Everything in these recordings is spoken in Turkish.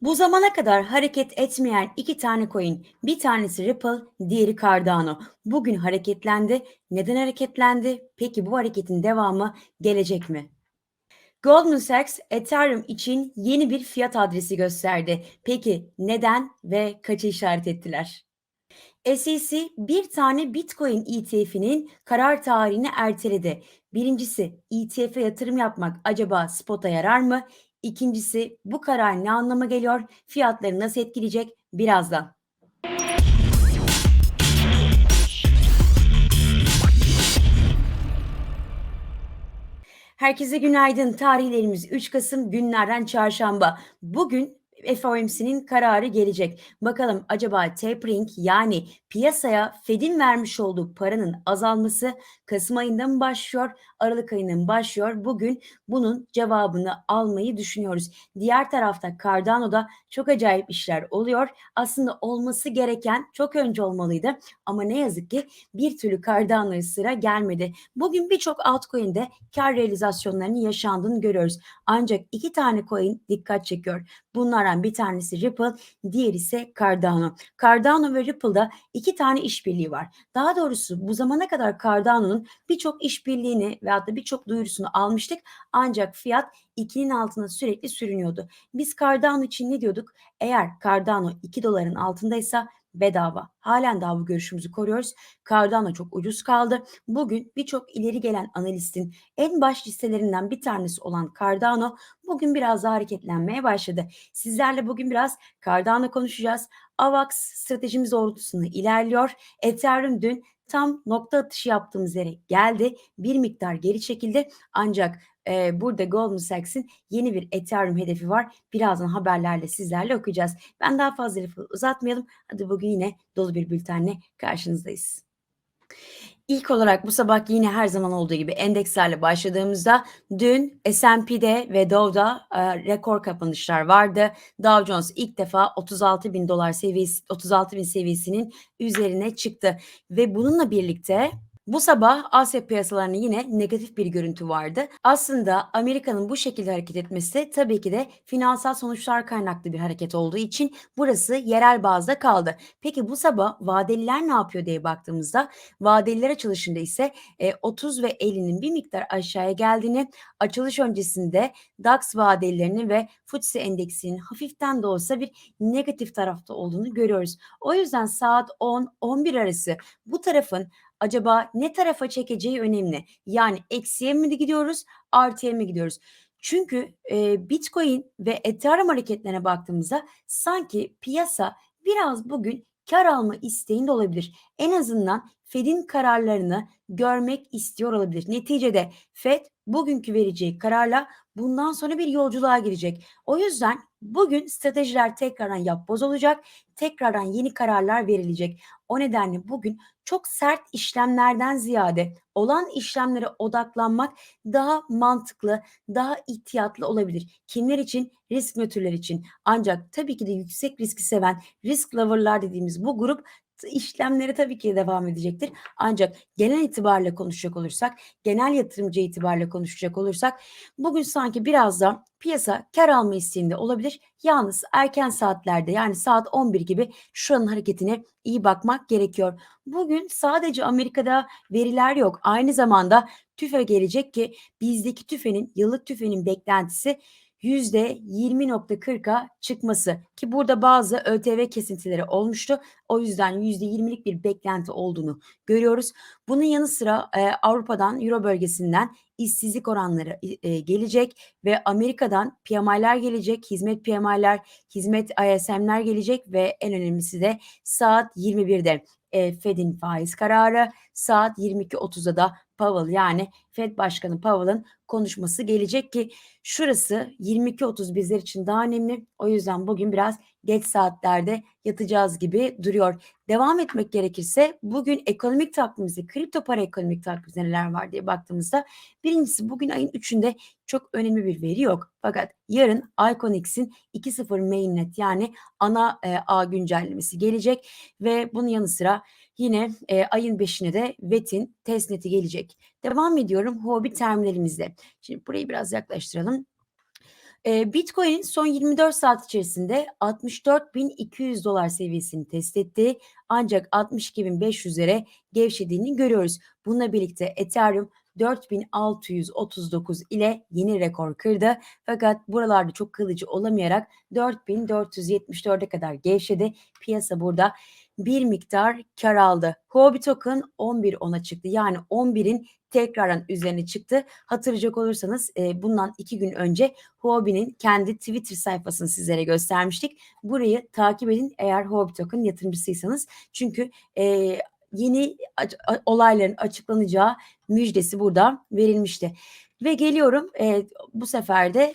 Bu zamana kadar hareket etmeyen iki tane coin. Bir tanesi Ripple, diğeri Cardano. Bugün hareketlendi. Neden hareketlendi? Peki bu hareketin devamı gelecek mi? Goldman Sachs Ethereum için yeni bir fiyat adresi gösterdi. Peki neden ve kaçı işaret ettiler? SEC bir tane Bitcoin ETF'inin karar tarihini erteledi. Birincisi ETF'e yatırım yapmak acaba spot'a yarar mı? İkincisi bu karar ne anlama geliyor? Fiyatları nasıl etkileyecek? Birazdan. Herkese günaydın. Tarihlerimiz 3 Kasım günlerden çarşamba. Bugün FOMC'nin kararı gelecek. Bakalım acaba tapering yani piyasaya Fed'in vermiş olduğu paranın azalması Kasım ayında mı başlıyor, Aralık ayında mı başlıyor? Bugün bunun cevabını almayı düşünüyoruz. Diğer tarafta Cardano'da çok acayip işler oluyor. Aslında olması gereken çok önce olmalıydı ama ne yazık ki bir türlü Cardano'ya sıra gelmedi. Bugün birçok altcoin'de kar realizasyonlarının yaşandığını görüyoruz. Ancak iki tane coin dikkat çekiyor. Bunlardan bir tanesi Ripple, diğeri ise Cardano. Cardano ve Ripple'da iki tane işbirliği var. Daha doğrusu bu zamana kadar Cardano'nun birçok işbirliğini veyahut da birçok duyurusunu almıştık. Ancak fiyat 2'nin altına sürekli sürünüyordu. Biz Cardano için ne diyorduk? Eğer Cardano 2 doların altındaysa bedava. Halen daha bu görüşümüzü koruyoruz. Cardano çok ucuz kaldı. Bugün birçok ileri gelen analistin en baş listelerinden bir tanesi olan Cardano bugün biraz daha hareketlenmeye başladı. Sizlerle bugün biraz Cardano konuşacağız. AVAX stratejimiz doğrultusunda ilerliyor. Ethereum dün tam nokta atışı yaptığımız yere geldi. Bir miktar geri çekildi. Ancak e, burada Goldman Sachs'in yeni bir Ethereum hedefi var. Birazdan haberlerle sizlerle okuyacağız. Ben daha fazla lafı uzatmayalım. Hadi bugün yine dolu bir bültenle karşınızdayız. İlk olarak bu sabah yine her zaman olduğu gibi endekslerle başladığımızda dün S&P'de ve Dow'da e, rekor kapanışlar vardı. Dow Jones ilk defa 36 bin dolar seviyesi 36 bin seviyesinin üzerine çıktı ve bununla birlikte bu sabah Asya piyasalarında yine negatif bir görüntü vardı. Aslında Amerika'nın bu şekilde hareket etmesi tabii ki de finansal sonuçlar kaynaklı bir hareket olduğu için burası yerel bazda kaldı. Peki bu sabah vadeliler ne yapıyor diye baktığımızda vadeliler açılışında ise e, 30 ve 50'nin bir miktar aşağıya geldiğini, açılış öncesinde DAX vadelilerinin ve FTSE endeksinin hafiften de olsa bir negatif tarafta olduğunu görüyoruz. O yüzden saat 10-11 arası bu tarafın acaba ne tarafa çekeceği önemli. Yani eksiye mi gidiyoruz, artıya mı gidiyoruz? Çünkü e, Bitcoin ve Ethereum hareketlerine baktığımızda sanki piyasa biraz bugün kar alma isteğinde olabilir. En azından Fed'in kararlarını görmek istiyor olabilir. Neticede Fed bugünkü vereceği kararla bundan sonra bir yolculuğa girecek. O yüzden bugün stratejiler tekrardan yapboz olacak. Tekrardan yeni kararlar verilecek. O nedenle bugün çok sert işlemlerden ziyade olan işlemlere odaklanmak daha mantıklı, daha ihtiyatlı olabilir. Kimler için? Risk nötrler için. Ancak tabii ki de yüksek riski seven risk lover'lar dediğimiz bu grup işlemleri tabii ki devam edecektir. Ancak genel itibariyle konuşacak olursak, genel yatırımcı itibariyle konuşacak olursak bugün sanki biraz da piyasa kar alma isteğinde olabilir. Yalnız erken saatlerde yani saat 11 gibi şuranın hareketine iyi bakmak gerekiyor. Bugün sadece Amerika'da veriler yok. Aynı zamanda tüfe gelecek ki bizdeki tüfenin yıllık tüfenin beklentisi %20.40'a çıkması ki burada bazı ÖTV kesintileri olmuştu. O yüzden %20'lik bir beklenti olduğunu görüyoruz. Bunun yanı sıra e, Avrupa'dan, Euro bölgesinden işsizlik oranları e, gelecek ve Amerika'dan PMI'ler gelecek, hizmet PMI'ler, hizmet ISM'ler gelecek ve en önemlisi de saat 21'de e, Fed'in faiz kararı, saat 22.30'da da Powell yani Fed Başkanı Powell'ın konuşması gelecek ki şurası 22.30 bizler için daha önemli. O yüzden bugün biraz geç saatlerde yatacağız gibi duruyor. Devam etmek gerekirse bugün ekonomik takvimimizde, kripto para ekonomik takvimimizde neler var diye baktığımızda birincisi bugün ayın 3'ünde çok önemli bir veri yok. Fakat yarın Iconix'in 2.0 mainnet yani ana e, ağ güncellemesi gelecek ve bunun yanı sıra Yine e, ayın 5'ine de VET'in testneti gelecek. Devam ediyorum Huobi terminalimizde. Şimdi burayı biraz yaklaştıralım. Eee, Bitcoin son 24 saat içerisinde $64.200 seviyesini test etti. Ancak 62.500'lere gevşediğini görüyoruz. Bununla birlikte Ethereum 4.639 ile yeni rekor kırdı. Fakat buralarda çok kalıcı olamayarak 4.474'e kadar gevşedi. Piyasa burada bir miktar kar aldı. Huobi token 11.10'a çıktı. Yani 11'in tekrardan üzerine çıktı. Hatırlayacak olursanız e, bundan iki gün önce Huobi'nin kendi Twitter sayfasını sizlere göstermiştik. Burayı takip edin eğer Huobi token yatırımcısıysanız. Çünkü e, yeni olayların açıklanacağı müjdesi burada verilmişti. Ve geliyorum e, bu sefer de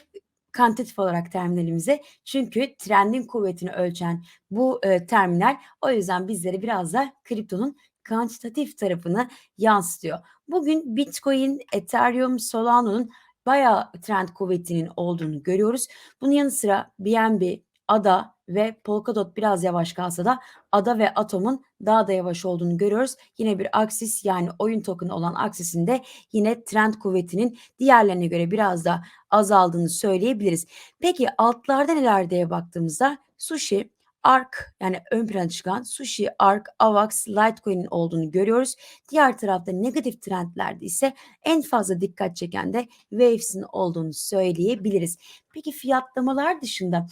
kantitif olarak terminalimize. Çünkü trendin kuvvetini ölçen bu e, terminal o yüzden bizlere biraz da kriptonun kantitatif tarafını yansıtıyor. Bugün Bitcoin, Ethereum, Solano'nun bayağı trend kuvvetinin olduğunu görüyoruz. Bunun yanı sıra BNB, ADA ve Polkadot biraz yavaş kalsa da ADA ve Atom'un daha da yavaş olduğunu görüyoruz. Yine bir aksis yani oyun token olan aksisinde yine trend kuvvetinin diğerlerine göre biraz da azaldığını söyleyebiliriz. Peki altlarda neler diye baktığımızda Sushi, ARK yani ön plana çıkan Sushi, ARK, AVAX, Litecoin'in olduğunu görüyoruz. Diğer tarafta negatif trendlerde ise en fazla dikkat çeken de Waves'in olduğunu söyleyebiliriz. Peki fiyatlamalar dışında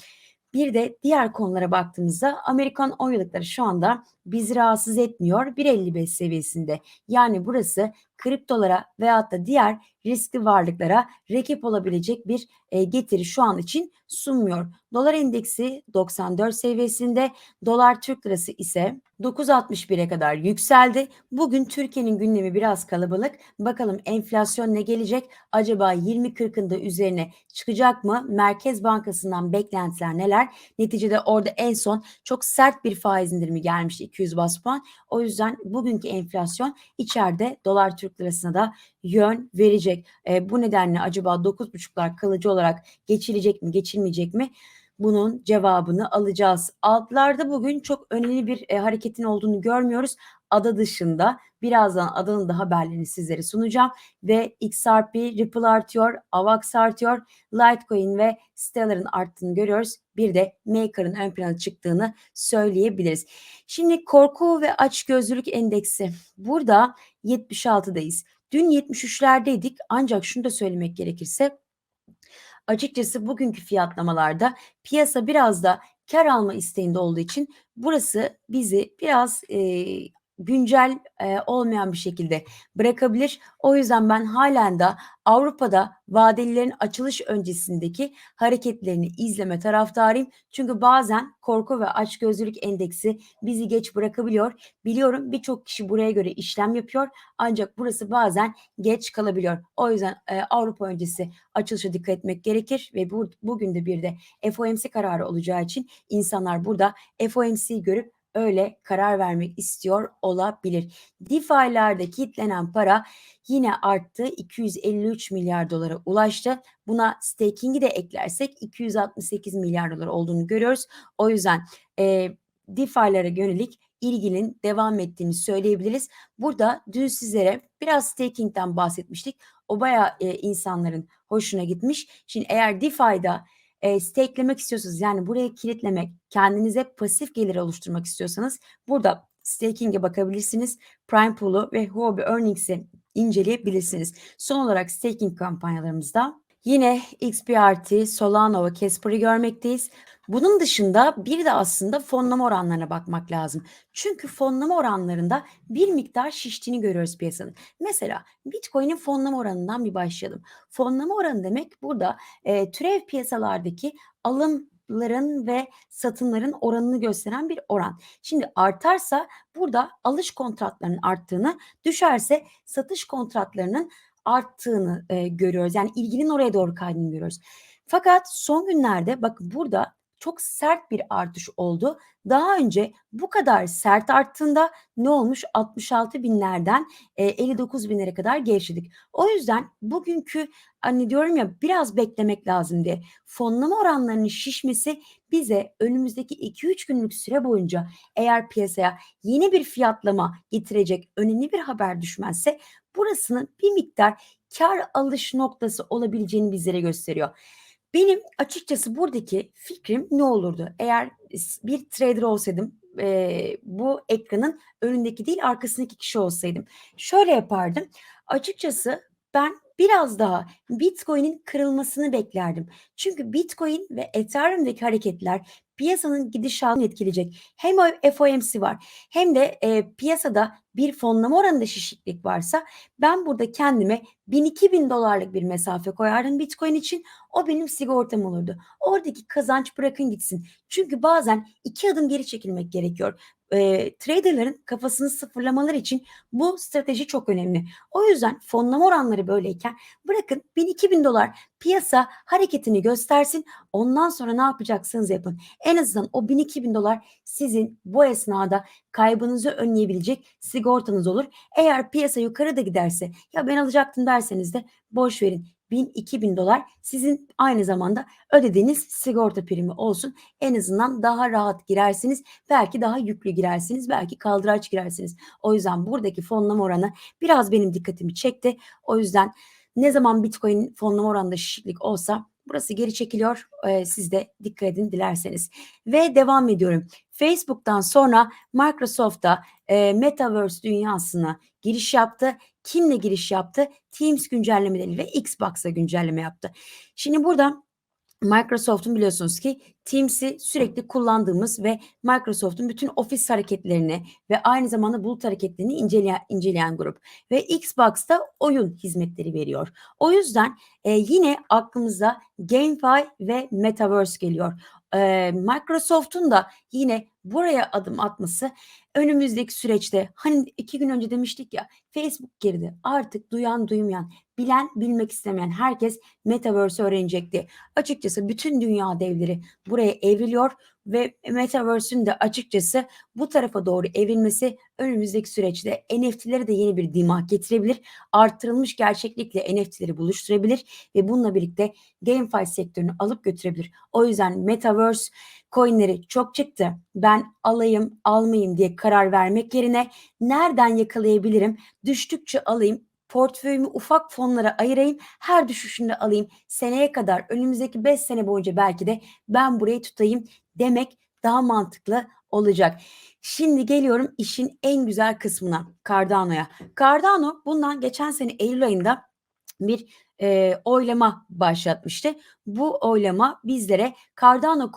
bir de diğer konulara baktığımızda Amerikan 10 yıllıkları şu anda bizi rahatsız etmiyor 1.55 seviyesinde. Yani burası kriptolara veyahut da diğer riskli varlıklara rakip olabilecek bir e, getiri şu an için sunmuyor. Dolar endeksi 94 seviyesinde, dolar Türk lirası ise 9.61'e kadar yükseldi. Bugün Türkiye'nin gündemi biraz kalabalık. Bakalım enflasyon ne gelecek? Acaba 20-40'ın da üzerine çıkacak mı? Merkez Bankası'ndan beklentiler neler? Neticede orada en son çok sert bir faiz indirimi gelmişti 200 bas puan. O yüzden bugünkü enflasyon içeride dolar Türk lirasına da yön verecek. E, bu nedenle acaba 9.5'lar kalıcı olarak geçilecek mi geçilmeyecek mi? Bunun cevabını alacağız. Altlarda bugün çok önemli bir e, hareketin olduğunu görmüyoruz. Ada dışında birazdan adanın da haberlerini sizlere sunacağım ve XRP, Ripple artıyor, AVAX artıyor, Litecoin ve Stellar'ın arttığını görüyoruz. Bir de Maker'ın ön plana çıktığını söyleyebiliriz. Şimdi korku ve açgözlülük endeksi burada 76'dayız. Dün 73'lerdeydik ancak şunu da söylemek gerekirse açıkçası bugünkü fiyatlamalarda piyasa biraz da kar alma isteğinde olduğu için burası bizi biraz e, güncel e, olmayan bir şekilde bırakabilir. O yüzden ben halen de Avrupa'da vadelilerin açılış öncesindeki hareketlerini izleme taraftarıyım. Çünkü bazen korku ve açgözlülük endeksi bizi geç bırakabiliyor. Biliyorum birçok kişi buraya göre işlem yapıyor ancak burası bazen geç kalabiliyor. O yüzden e, Avrupa öncesi açılışa dikkat etmek gerekir ve bu, bugün de bir de FOMC kararı olacağı için insanlar burada FOMC'yi görüp öyle karar vermek istiyor olabilir. DeFi'lerde kilitlenen para yine arttı. 253 milyar dolara ulaştı. Buna staking'i de eklersek 268 milyar dolar olduğunu görüyoruz. O yüzden e, DeFi'lere yönelik ilginin devam ettiğini söyleyebiliriz. Burada dün sizlere biraz staking'den bahsetmiştik. O bayağı e, insanların hoşuna gitmiş. Şimdi eğer DeFi'da e, stakelemek istiyorsanız yani buraya kilitlemek, kendinize pasif gelir oluşturmak istiyorsanız burada staking'e bakabilirsiniz. Prime Pool'u ve Huobi Earnings'i inceleyebilirsiniz. Son olarak staking kampanyalarımızda yine XPRT, Solana ve Casper'ı görmekteyiz. Bunun dışında bir de aslında fonlama oranlarına bakmak lazım. Çünkü fonlama oranlarında bir miktar şiştiğini görüyoruz piyasanın. Mesela Bitcoin'in fonlama oranından bir başlayalım. Fonlama oranı demek burada e, türev piyasalardaki alımların ve satımların oranını gösteren bir oran. Şimdi artarsa burada alış kontratlarının arttığını, düşerse satış kontratlarının arttığını e, görüyoruz. Yani ilginin oraya doğru kaydığını görüyoruz. Fakat son günlerde bak burada çok sert bir artış oldu. Daha önce bu kadar sert arttığında ne olmuş? 66 binlerden e, 59 binlere kadar gevşedik. O yüzden bugünkü hani diyorum ya biraz beklemek lazım diye. Fonlama oranlarının şişmesi bize önümüzdeki 2-3 günlük süre boyunca eğer piyasaya yeni bir fiyatlama getirecek önemli bir haber düşmezse burasının bir miktar kar alış noktası olabileceğini bizlere gösteriyor. Benim açıkçası buradaki fikrim ne olurdu? Eğer bir trader olsaydım, eee, bu ekranın önündeki değil arkasındaki kişi olsaydım. Şöyle yapardım. Açıkçası ben biraz daha Bitcoin'in kırılmasını beklerdim. Çünkü Bitcoin ve Ethereum'daki hareketler piyasanın gidişatını etkileyecek. Hem FOMC var hem de eee, piyasada bir fonlama oranında şişiklik varsa ben burada kendime 1000-2000 dolarlık bir mesafe koyardım Bitcoin için. O benim sigortam olurdu. Oradaki kazanç bırakın gitsin. Çünkü bazen iki adım geri çekilmek gerekiyor. Eee, traderların kafasını sıfırlamaları için bu strateji çok önemli. O yüzden fonlama oranları böyleyken bırakın 1000-2000 dolar piyasa hareketini göstersin. Ondan sonra ne yapacaksınız yapın. En azından o 1000-2000 dolar sizin bu esnada kaybınızı önleyebilecek sigortanız olur. Eğer piyasa yukarı da giderse ya ben alacaktım derseniz de boş verin. 1000-2000 dolar sizin aynı zamanda ödediğiniz sigorta primi olsun. En azından daha rahat girersiniz. Belki daha yüklü girersiniz. Belki kaldıraç girersiniz. O yüzden buradaki fonlama oranı biraz benim dikkatimi çekti. O yüzden ne zaman Bitcoin fonlama oranında şişiklik olsa burası geri çekiliyor. Ee, siz de dikkat edin dilerseniz. Ve devam ediyorum. Facebook'tan sonra Microsoft'ta e, Metaverse dünyasına giriş yaptı. Kimle giriş yaptı? Teams güncellemeleriyle Xbox'a güncelleme yaptı. Şimdi burada Microsoft'un biliyorsunuz ki Teams'i sürekli kullandığımız ve Microsoft'un bütün ofis hareketlerini ve aynı zamanda bulut hareketlerini inceleyen, inceleyen grup. Ve Xbox'ta oyun hizmetleri veriyor. O yüzden e, yine aklımıza GameFi ve Metaverse geliyor. E, Microsoft'un da yine buraya adım atması önümüzdeki süreçte hani iki gün önce demiştik ya Facebook girdi artık duyan duymayan bilen bilmek istemeyen herkes Metaverse öğrenecekti. Açıkçası bütün dünya devleri buraya evriliyor ve Metaverse'ün de açıkçası bu tarafa doğru evrilmesi önümüzdeki süreçte NFT'lere de yeni bir dimah getirebilir. Artırılmış gerçeklikle NFT'leri buluşturabilir ve bununla birlikte GameFi sektörünü alıp götürebilir. O yüzden Metaverse coinleri çok çıktı. Ben alayım almayayım diye karar vermek yerine nereden yakalayabilirim? Düştükçe alayım, portföyümü ufak fonlara ayırayım, her düşüşünde alayım. Seneye kadar önümüzdeki 5 sene boyunca belki de ben burayı tutayım demek daha mantıklı olacak. Şimdi geliyorum işin en güzel kısmına Cardano'ya. Cardano bundan geçen sene Eylül ayında bir e, oylama başlatmıştı. Bu oylama bizlere Cardano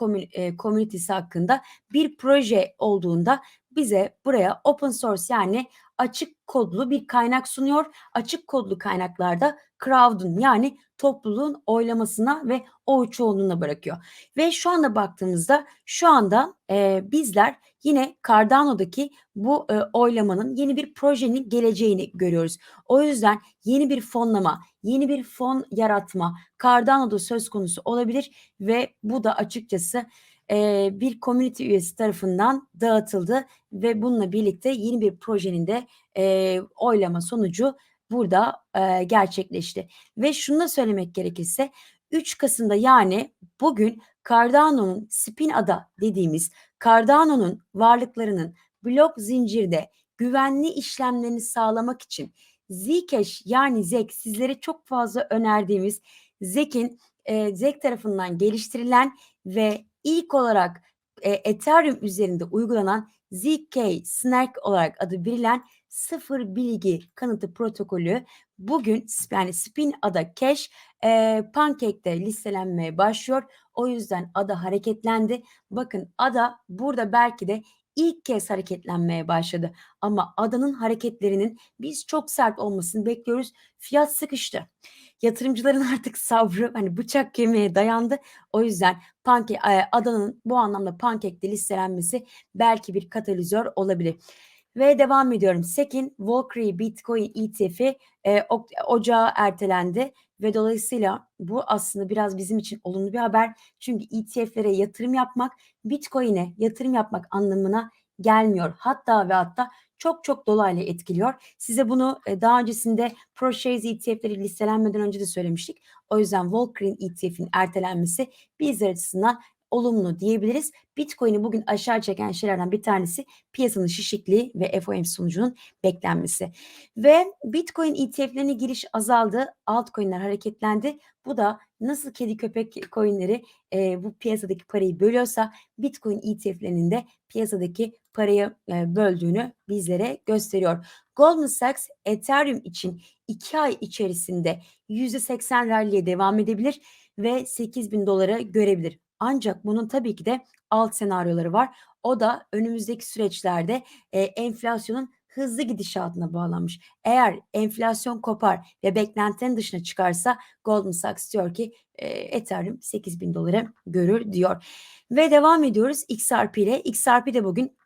komünitesi hakkında bir proje olduğunda bize buraya open source yani açık kodlu bir kaynak sunuyor. Açık kodlu kaynaklarda crowd'un yani topluluğun oylamasına ve oy çoğunluğuna bırakıyor. Ve şu anda baktığımızda şu anda e, bizler yine Cardano'daki bu e, oylamanın yeni bir projenin geleceğini görüyoruz. O yüzden yeni bir fonlama, yeni bir fon yaratma Cardano'da söz konusu olabilir ve bu da açıkçası e, bir community üyesi tarafından dağıtıldı ve bununla birlikte yeni bir projenin de e, oylama sonucu burada e, gerçekleşti. Ve şunu da söylemek gerekirse 3 Kasım'da yani bugün Cardano'nun spin ada dediğimiz Cardano'nun varlıklarının blok zincirde güvenli işlemlerini sağlamak için Zcash yani ZEK sizlere çok fazla önerdiğimiz ZEK'in e, ZEK tarafından geliştirilen ve ilk olarak e, Ethereum üzerinde uygulanan ZK Snark olarak adı verilen sıfır bilgi kanıtı protokolü bugün yani Spin Ada Cash e, Pancake'de listelenmeye başlıyor. O yüzden ada hareketlendi. Bakın ada burada belki de ilk kez hareketlenmeye başladı. Ama adanın hareketlerinin biz çok sert olmasını bekliyoruz. Fiyat sıkıştı. Yatırımcıların artık sabrı hani bıçak kemiğe dayandı. O yüzden panke, adanın bu anlamda pankekte listelenmesi belki bir katalizör olabilir. Ve devam ediyorum. Sekin Valkyrie Bitcoin ETF'i e, ocağa ertelendi ve dolayısıyla bu aslında biraz bizim için olumlu bir haber. Çünkü ETF'lere yatırım yapmak Bitcoin'e yatırım yapmak anlamına gelmiyor. Hatta ve hatta çok çok dolaylı etkiliyor. Size bunu e, daha öncesinde ProShares ETF'leri listelenmeden önce de söylemiştik. O yüzden Volcrane ETF'in ertelenmesi bizler açısından olumlu diyebiliriz. Bitcoin'i bugün aşağı çeken şeylerden bir tanesi piyasanın şişikliği ve FOMC sonucunun beklenmesi. Ve Bitcoin ETF'lerine giriş azaldı. Altcoin'ler hareketlendi. Bu da nasıl kedi köpek coin'leri e, bu piyasadaki parayı bölüyorsa Bitcoin ETF'lerinin de piyasadaki parayı e, böldüğünü bizlere gösteriyor. Goldman Sachs Ethereum için 2 ay içerisinde %80 rally'e devam edebilir ve 8000 dolara görebilir. Ancak bunun tabii ki de alt senaryoları var. O da önümüzdeki süreçlerde e, enflasyonun hızlı gidişatına bağlanmış. Eğer enflasyon kopar ve beklentinin dışına çıkarsa Goldman Sachs diyor ki e, Ethereum 8000 dolara görür diyor. Ve devam ediyoruz XRP ile. XRP de bugün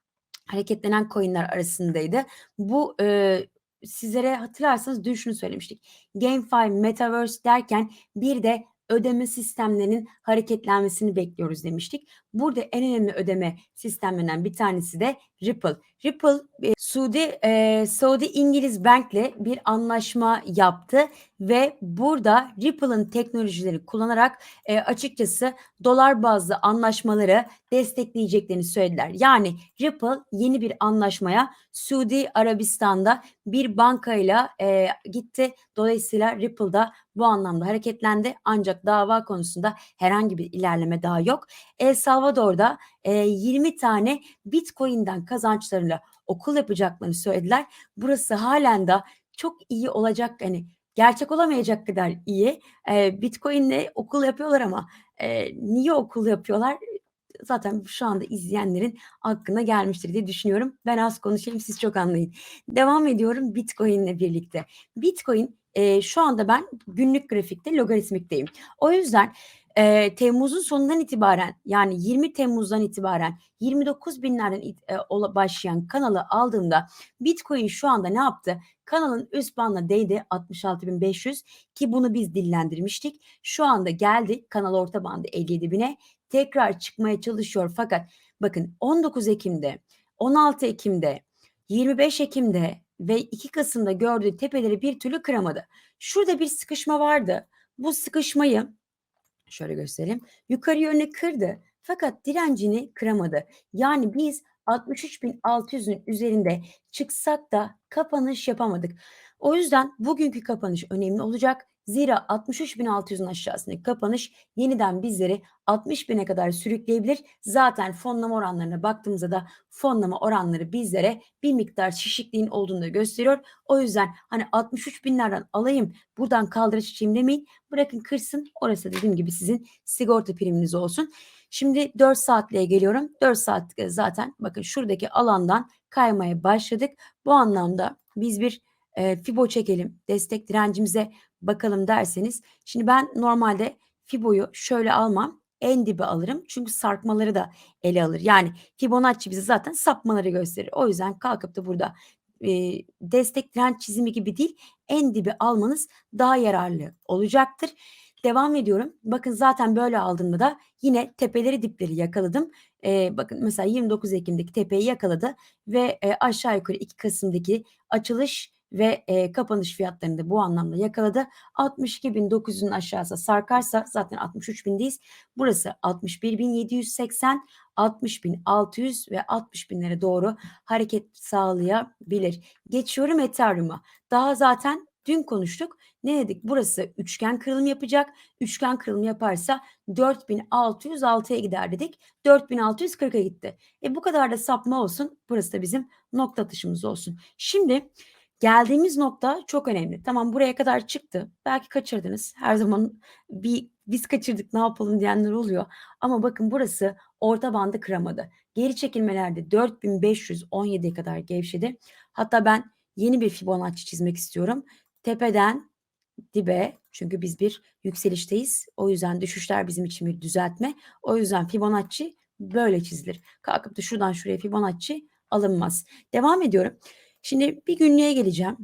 hareketlenen coinler arasındaydı. Bu e, sizlere hatırlarsanız dün şunu söylemiştik. GameFi, Metaverse derken bir de ödeme sistemlerinin hareketlenmesini bekliyoruz demiştik. Burada en önemli ödeme sistemlerinden bir tanesi de Ripple. Ripple e, Suudi e, Saudi İngiliz Bank'le bir anlaşma yaptı ve burada Ripple'ın teknolojileri kullanarak e, açıkçası dolar bazlı anlaşmaları destekleyeceklerini söylediler. Yani Ripple yeni bir anlaşmaya Suudi Arabistan'da bir bankayla e, gitti. Dolayısıyla Ripple'da bu anlamda hareketlendi ancak dava konusunda herhangi bir ilerleme daha yok. El Salvador'da e, 20 tane Bitcoin'den kazançlarıyla okul yapacaklarını söylediler. Burası halen de çok iyi olacak hani gerçek olamayacak kadar iyi. E, Bitcoin'le okul yapıyorlar ama e, niye okul yapıyorlar? Zaten şu anda izleyenlerin aklına gelmiştir diye düşünüyorum. Ben az konuşayım siz çok anlayın. Devam ediyorum Bitcoin'le birlikte. Bitcoin e, şu anda ben günlük grafikte logaritmikteyim. O yüzden e, Temmuz'un sonundan itibaren yani 20 Temmuz'dan itibaren 29 binlerden e, başlayan kanalı aldığımda Bitcoin şu anda ne yaptı? Kanalın üst bandına değdi 66.500 ki bunu biz dillendirmiştik. Şu anda geldi kanal orta bandı 57 bine tekrar çıkmaya çalışıyor fakat bakın 19 Ekim'de 16 Ekim'de 25 Ekim'de ve 2 Kasım'da gördüğü tepeleri bir türlü kıramadı. Şurada bir sıkışma vardı. Bu sıkışmayı şöyle göstereyim. Yukarı yönlü kırdı fakat direncini kıramadı. Yani biz 63.600'ün üzerinde çıksak da kapanış yapamadık. O yüzden bugünkü kapanış önemli olacak. Zira 63.600'ün aşağısındaki kapanış yeniden bizleri 60.000'e kadar sürükleyebilir. Zaten fonlama oranlarına baktığımızda da fonlama oranları bizlere bir miktar şişikliğin olduğunu da gösteriyor. O yüzden hani 63 binlerden alayım buradan kaldırış içeyim demeyin. Bırakın kırsın. Orası dediğim gibi sizin sigorta priminiz olsun. Şimdi 4 saatliğe geliyorum. 4 saat zaten bakın şuradaki alandan kaymaya başladık. Bu anlamda biz bir e, Fibo çekelim. Destek direncimize bakalım derseniz. Şimdi ben normalde Fibo'yu şöyle almam. En dibe alırım. Çünkü sarkmaları da ele alır. Yani Fibonacci bize zaten sapmaları gösterir. O yüzden kalkıp da burada e, destek direnç çizimi gibi değil en dibi almanız daha yararlı olacaktır. Devam ediyorum. Bakın zaten böyle aldığımda da yine tepeleri dipleri yakaladım. Ee, bakın mesela 29 Ekim'deki tepeyi yakaladı ve e, aşağı yukarı 2 Kasım'daki açılış ve e, kapanış fiyatlarını da bu anlamda yakaladı. 62.900'ün aşağısı sarkarsa zaten 63.000'deyiz. Burası 61.780, 60.600 ve 60.000'lere doğru hareket sağlayabilir. Geçiyorum Ethereum'a. Daha zaten dün konuştuk. Ne dedik? Burası üçgen kırılım yapacak. Üçgen kırılım yaparsa 4606'ya gider dedik. 4640'a gitti. E bu kadar da sapma olsun. Burası da bizim nokta atışımız olsun. Şimdi Geldiğimiz nokta çok önemli. Tamam buraya kadar çıktı. Belki kaçırdınız. Her zaman bir biz kaçırdık ne yapalım diyenler oluyor. Ama bakın burası orta bandı kıramadı. Geri çekilmelerde 4517'ye kadar gevşedi. Hatta ben yeni bir Fibonacci çizmek istiyorum. Tepeden dibe çünkü biz bir yükselişteyiz. O yüzden düşüşler bizim için bir düzeltme. O yüzden Fibonacci böyle çizilir. Kalkıp da şuradan şuraya Fibonacci alınmaz. Devam ediyorum. Şimdi bir günlüğe geleceğim.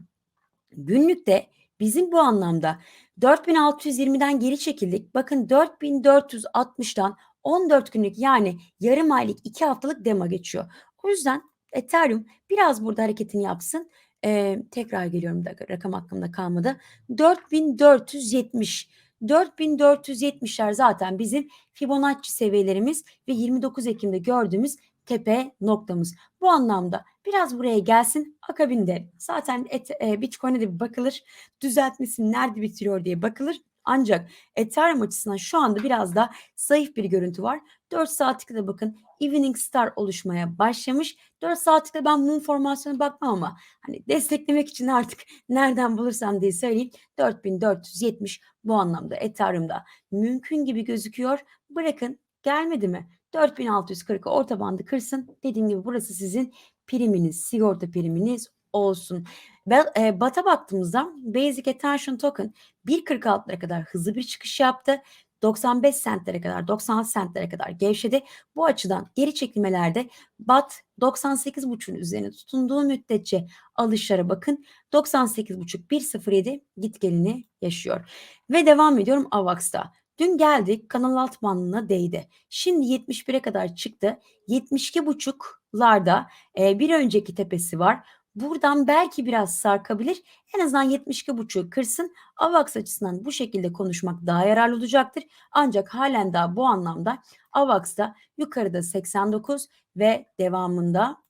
Günlükte bizim bu anlamda 4620'den geri çekildik. Bakın 4460'dan 14 günlük yani yarım aylık 2 haftalık demo geçiyor. O yüzden Ethereum biraz burada hareketini yapsın. Ee, tekrar geliyorum da rakam aklımda kalmadı. 4470 4470'ler zaten bizim Fibonacci seviyelerimiz ve 29 Ekim'de gördüğümüz tepe noktamız. Bu anlamda biraz buraya gelsin akabinde zaten et, e, Bitcoin'e de bir bakılır düzeltmesi nerede bitiriyor diye bakılır. Ancak Ethereum açısından şu anda biraz da zayıf bir görüntü var. 4 saatlikte de bakın Evening Star oluşmaya başlamış. 4 saatlikte ben mum formasyona bakmam ama hani desteklemek için artık nereden bulursam diye söyleyeyim. 4470 bu anlamda Ethereum'da mümkün gibi gözüküyor. Bırakın gelmedi mi? 4640'ı orta bandı kırsın. Dediğim gibi burası sizin priminiz, sigorta priminiz olsun. Ve e, BAT'a baktığımızda Basic Attention Token 1.46'lara kadar hızlı bir çıkış yaptı. 95 sentlere kadar, 90 sentlere kadar gevşedi. Bu açıdan geri çekilmelerde BAT 98.5'un üzerine tutunduğu müddetçe alışlara bakın. 98.5 1.07 git gelini yaşıyor. Ve devam ediyorum AVAX'ta. Dün geldik kanal alt değdi. Şimdi 71'e kadar çıktı. 72.5'larda e, bir önceki tepesi var. Buradan belki biraz sarkabilir. En azından 72.5'u kırsın. AVAX açısından bu şekilde konuşmak daha yararlı olacaktır. Ancak halen daha bu anlamda AVAX'da yukarıda 89 ve devamında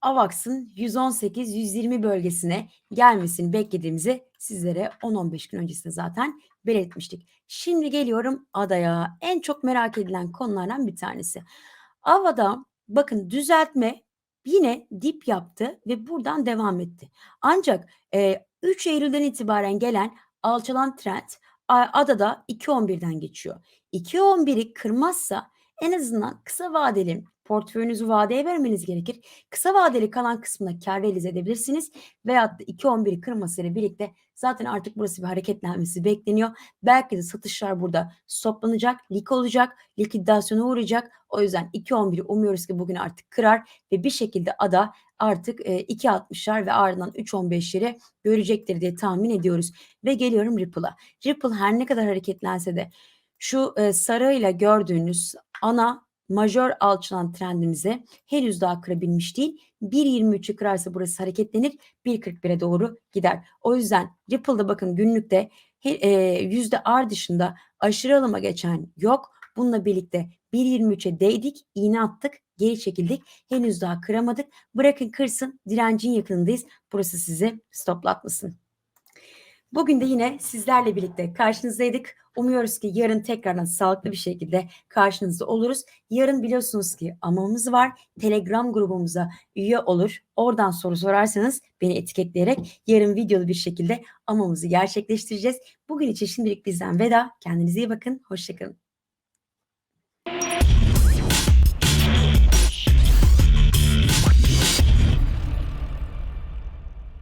AVAX'ın 118-120 bölgesine gelmesini beklediğimizi sizlere 10-15 gün öncesinde zaten belirtmiştik. Şimdi geliyorum adaya. En çok merak edilen konulardan bir tanesi. Avada bakın düzeltme yine dip yaptı ve buradan devam etti. Ancak e, 3 Eylül'den itibaren gelen alçalan trend adada 2.11'den geçiyor. 2.11'i kırmazsa en azından kısa vadeli portföyünüzü vadeye vermeniz gerekir. Kısa vadeli kalan kısmına kar realize edebilirsiniz. Veyahut da 2.11'i kırmasıyla birlikte zaten artık burası bir hareketlenmesi bekleniyor. Belki de satışlar burada stoplanacak, lik olacak, likidasyona uğrayacak. O yüzden 2.11'i umuyoruz ki bugün artık kırar ve bir şekilde ada artık e, 2.60'lar ve ardından 3.15'leri görecektir diye tahmin ediyoruz. Ve geliyorum Ripple'a. Ripple her ne kadar hareketlense de şu e, sarıyla gördüğünüz ana majör alçalan trendimize henüz daha kırabilmiş değil. 1.23'ü kırarsa burası hareketlenir. 1.41'e doğru gider. O yüzden Ripple'da bakın günlükte e, yüzde R dışında aşırı alıma geçen yok. Bununla birlikte 1.23'e değdik, iğne attık, geri çekildik. Henüz daha kıramadık. Bırakın kırsın, direncin yakınındayız. Burası sizi stoplatmasın. Bugün de yine sizlerle birlikte karşınızdaydık. Umuyoruz ki yarın tekrardan sağlıklı bir şekilde karşınızda oluruz. Yarın biliyorsunuz ki amamız var. Telegram grubumuza üye olur. Oradan soru sorarsanız beni etiketleyerek yarın videolu bir şekilde amamızı gerçekleştireceğiz. Bugün için şimdilik bizden veda. Kendinize iyi bakın. Hoşçakalın.